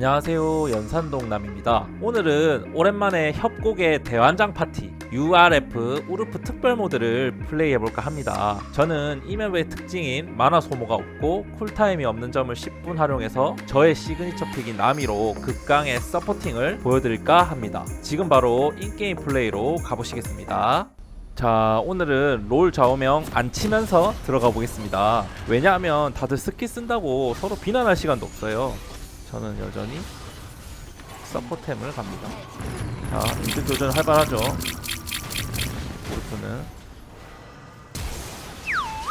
안녕하세요. 연산동남입니다. 오늘은 오랜만에 협곡의 대환장 파티 URF 우르프 특별 모드를 플레이해볼까 합니다. 저는 이 맵의 특징인 만화 소모가 없고 쿨타임이 없는 점을 10분 활용해서 저의 시그니처 픽인 나미로 극강의 서포팅을 보여드릴까 합니다. 지금 바로 인게임 플레이로 가보시겠습니다 자 오늘은 롤 좌우명 안 치면서 들어가 보겠습니다. 왜냐하면 다들 스킬 쓴다고 서로 비난할 시간도 없어요. 저는 여전히 서포템을 갑니다. 자 이득 도전 활발하죠? 우르프는.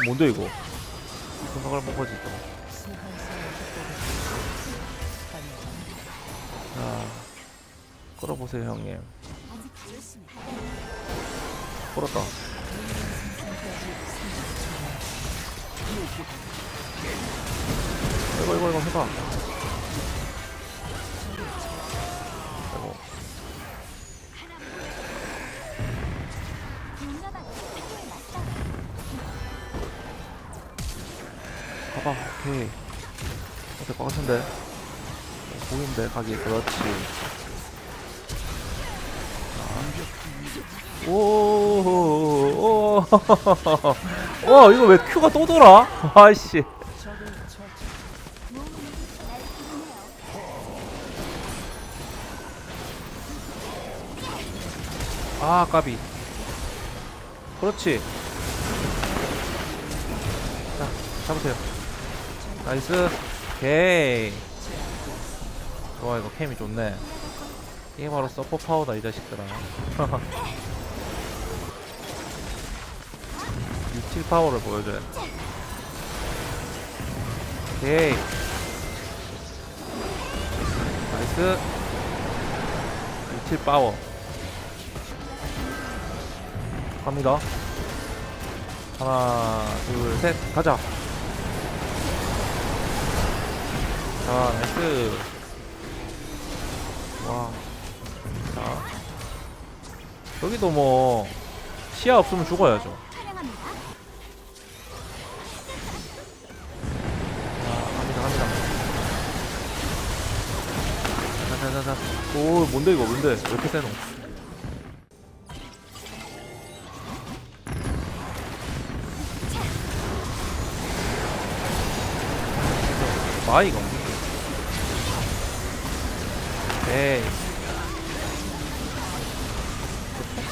뭔데 이거? 생각을 먹어지 또 자, 끌어보세요 형님 끌었다. 이거 이거 이거 해봐. 아이고. 가봐 오케이. 어, 될것 같은데. 어, 보이는데 가기 그렇지. 자. 오, 오, 와 이거 왜 큐가 또 돌아? 아이씨. 아 까비. 그렇지. 자 잡으세요. 나이스. 오케이. 와 이거 캠이 좋네. 이게 바로 서포 파워다 이 자식들아 유틸 파워를 보여줘야 돼 오케이 나이스 유틸 파워 갑니다. 하나, 둘, 셋, 가자. 자, 나이스. 와. 자. 여기도 뭐, 시야 없으면 죽어야죠. 자, 자, 자, 자. 오, 뭔데, 이거, 뭔데? 왜 이렇게 세노? 마이가 없네. 에이.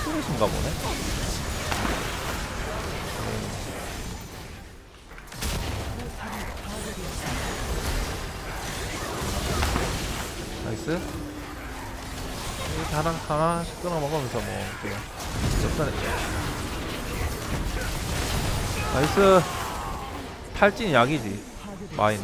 폭스인가 보네. 나이스. 하나, 하나씩 끊어 먹으면서 뭐, 그냥, cep산했죠. 나이스. 탈진 약이지, 마이는.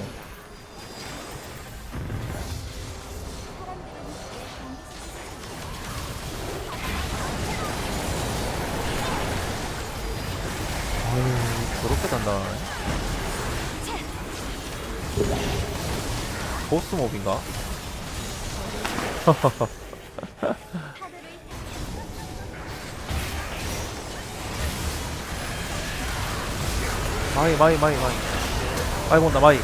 아유, 저렇게 단단하네. 보스 몹인가? 마이, 마이, 마이, 마이. 마이 본다, 마이.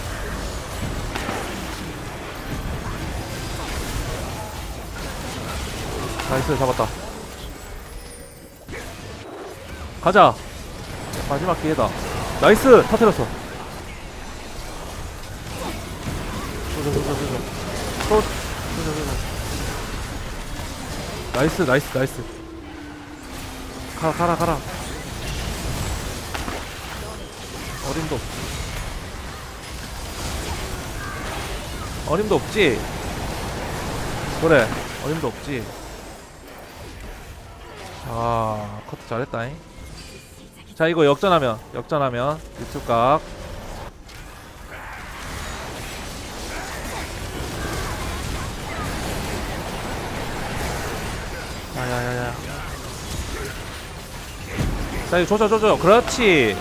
나이스, 잡았다. 가자! 마지막 기회다. 나이스! 터뜨렸어. 쏘죠, 쏘죠, 쏘죠. 쏘, 쏘죠, 쏘죠. 나이스, 나이스, 나이스. 가라, 가라, 가라. 어림도 없 어림도 없지? 그래, 어림도 없지. 자, 커트 잘했다잉. 자 이거 역전하면 역전하면 유튜브 각 야야야야. 자 이거 조져 조져. 그렇지.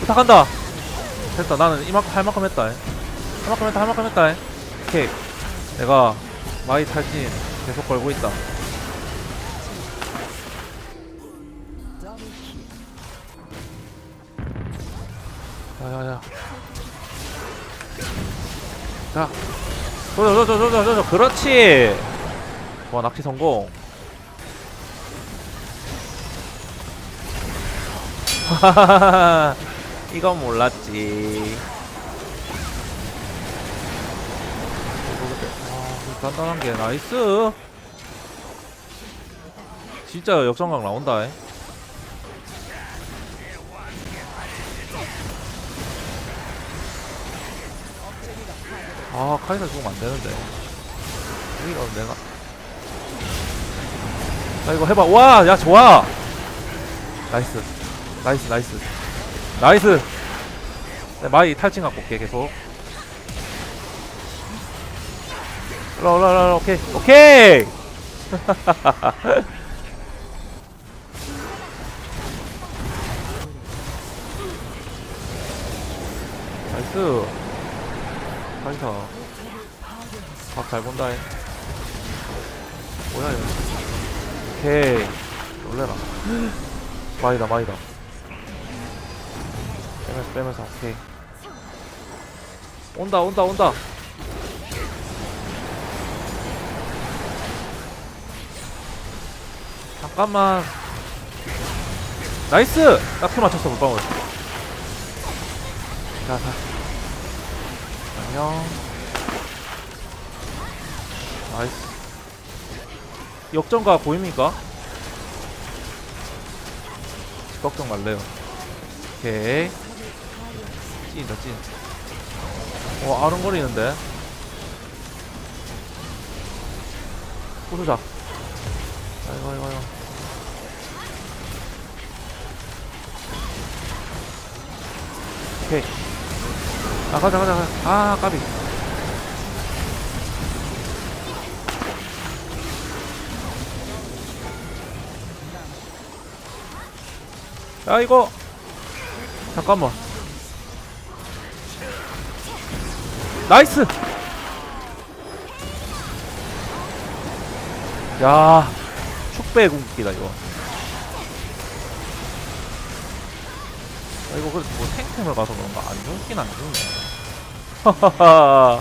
부탁한다. 됐다. 나는 이만큼 할 만큼 했다. 할 만큼 했다 할 만큼 했다. 오케이. 내가 마이 탈진 계속 걸고 있다. 야야야. 자. 조져 조져 조져 조져. 그렇지 와 낚시 성공. 이건 몰랐지. 아, 단단한 게 나이스. 진짜 역전각 나온다 아 카이사 죽으면 안 되는데. 이거 내가 자 이거 해봐. 와 야 좋아. 나이스. 나이스 나이스. 나이스. 네, 마이 탈진 갖고 올게 계속. 올라 올라 올라 오케이. 오케이! 나이스. 카이사. 각잘 본다 해 뭐야 이거 오케이. 놀래라. 마이다 마이다. 빼면서 빼면서 오케이. 온다 온다 온다. 잠깐만. 나이스! 딱히 맞췄어 물방울. 자자. 안녕. 나이스 역전가 보입니까? 걱정 말래요. 오케이. 찐이다 찐. 어, 아른거리는데? 부수자. 아이고 아이고 아이고. 오케이. 아 가자 가자 가자. 아 까비 야 이거. 잠깐만. 나이스! 야 축배 궁극기다 이거. 아, 이거 그래도 뭐 탱템을 가서 그런가? 안 죽긴 안 죽네. 하하하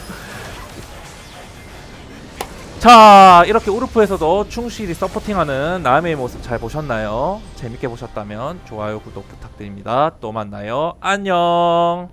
자 이렇게 우르프에서도 충실히 서포팅하는 나의 모습 잘 보셨나요? 재밌게 보셨다면 좋아요 구독 부탁드립니다. 또 만나요. 안녕